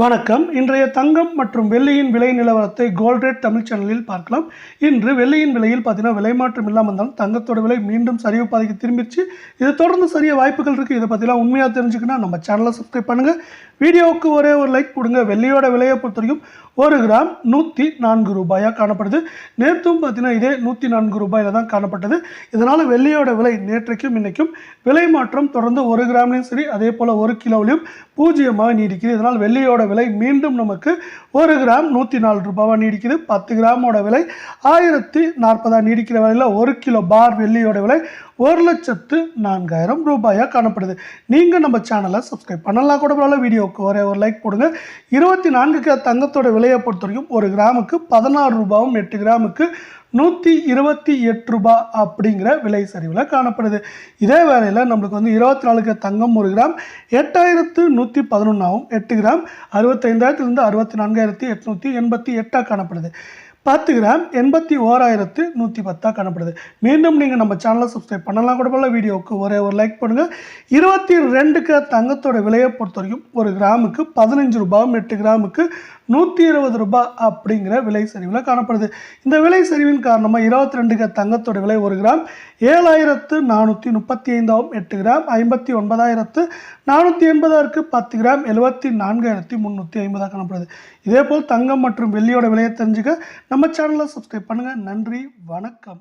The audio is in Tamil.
வணக்கம். இன்றைய தங்கம் மற்றும் வெள்ளியின் விலை நிலவரத்தை கோல்ட்ரேட் தமிழ் சேனலில் பார்க்கலாம். இன்று வெள்ளியின் விலையில் பார்த்தீங்கன்னா விலை மாற்றம் இல்லாமல் இருந்தாலும் தங்கத்தோட விலை மீண்டும் சரிவு பாதைக்கு திரும்பிச்சு இது தொடர்ந்து சரிய வாய்ப்புகள் இருக்குது இதை பற்றிலாம் உண்மையாக தெரிஞ்சுக்கணும் நம்ம சேனலை சப்ஸ்கிரைப் பண்ணுங்கள் வீடியோவுக்கு ஒரே ஒரு லைக் கொடுங்க. வெள்ளியோட விலையை பொறுத்த வரைக்கும் ஒரு கிராம் நூற்றி நான்கு ரூபாயாக காணப்படுது. நேற்றும் பார்த்தீங்கன்னா இதே நூற்றி நான்கு ரூபாயில் தான் காணப்பட்டது. இதனால் வெள்ளியோட விலை நேற்றைக்கும் இன்னைக்கும் விலை மாற்றம் தொடர்ந்து ஒரு கிராம்லையும் சரி அதே போல் ஒரு கிலோவிலையும் பூஜ்ஜியமாக நீடிக்குது. இதனால் வெள்ளியோட விலை மீண்டும் நமக்கு ஒரு கிராம் நூற்றி நாலு ரூபாவாக நீடிக்குது. பத்து கிராமோட விலை ஆயிரத்தி நாற்பதாக நீடிக்கிற வகையில் ஒரு கிலோ பார் வெள்ளியோட விலை ஒரு லட்சத்து நான்காயிரம் ரூபாயாக காணப்படுது. நீங்கள் நம்ம சேனலை சப்ஸ்கிரைப் பண்ணலாம் கூட பரவாயில்ல வீடியோவுக்கு ஒரே ஒரு லைக் கொடுங்க இருபத்தி நான்குக்கு தங்கத்தோட விலையை பொறுத்த வரைக்கும் ஒரு கிராமுக்கு பதினாறு ரூபாவும் எட்டு கிராமுக்கு நூற்றி இருபத்தி எட்டு ரூபாய் அப்படிங்கிற விலை சரிவில் காணப்படுது. இதே வேளையில் நம்மளுக்கு வந்து இருபத்தி நாலுக்கு தங்கம் ஒரு கிராம் எட்டாயிரத்து நூற்றி பதினொன்றாவும் எட்டு கிராம் அறுபத்தைந்தாயிரத்துலேருந்து அறுபத்தி நான்காயிரத்தி எட்நூற்றி எண்பத்தி எட்டாக காணப்படுது. பத்து கிராம் எண்பத்தி ஓராயிரத்து நூற்றி பத்தாக காணப்படுது. மீண்டும் நீங்கள் நம்ம சேனலை சப்ஸ்கிரைப் பண்ணலாம். கூட போல வீடியோவுக்கு ஒரே ஒரு லைக் பண்ணுங்கள் இருபத்தி ரெண்டுக்கு தங்கத்தோட விலையை பொறுத்த வரைக்கும் ஒரு கிராமுக்கு பதினஞ்சு ரூபாயும் எட்டு கிராமுக்கு நூற்றி இருபது ரூபாய் அப்படிங்கிற விலை சரிவில் காணப்படுது. இந்த விலை சரிவின் காரணமாக இருபத்தி ரெண்டுக்கு தங்கத்தோட விலை ஒரு கிராம் ஏழாயிரத்து நானூற்றி முப்பத்தி ஐந்தாவும் எட்டு கிராம் ஐம்பத்தி ஒன்பதாயிரத்து நானூற்றி எண்பதாயிரக்கு பத்து கிராம் எழுபத்தி நான்காயிரத்தி முந்நூற்றி ஐம்பதாக காணப்படுது. இதேபோல் தங்கம் மற்றும் வெள்ளியோட விலையை தெரிஞ்சுக்க நம்ம சேனலை சப்ஸ்கிரைப் பண்ணுங்கள் நன்றி வணக்கம்.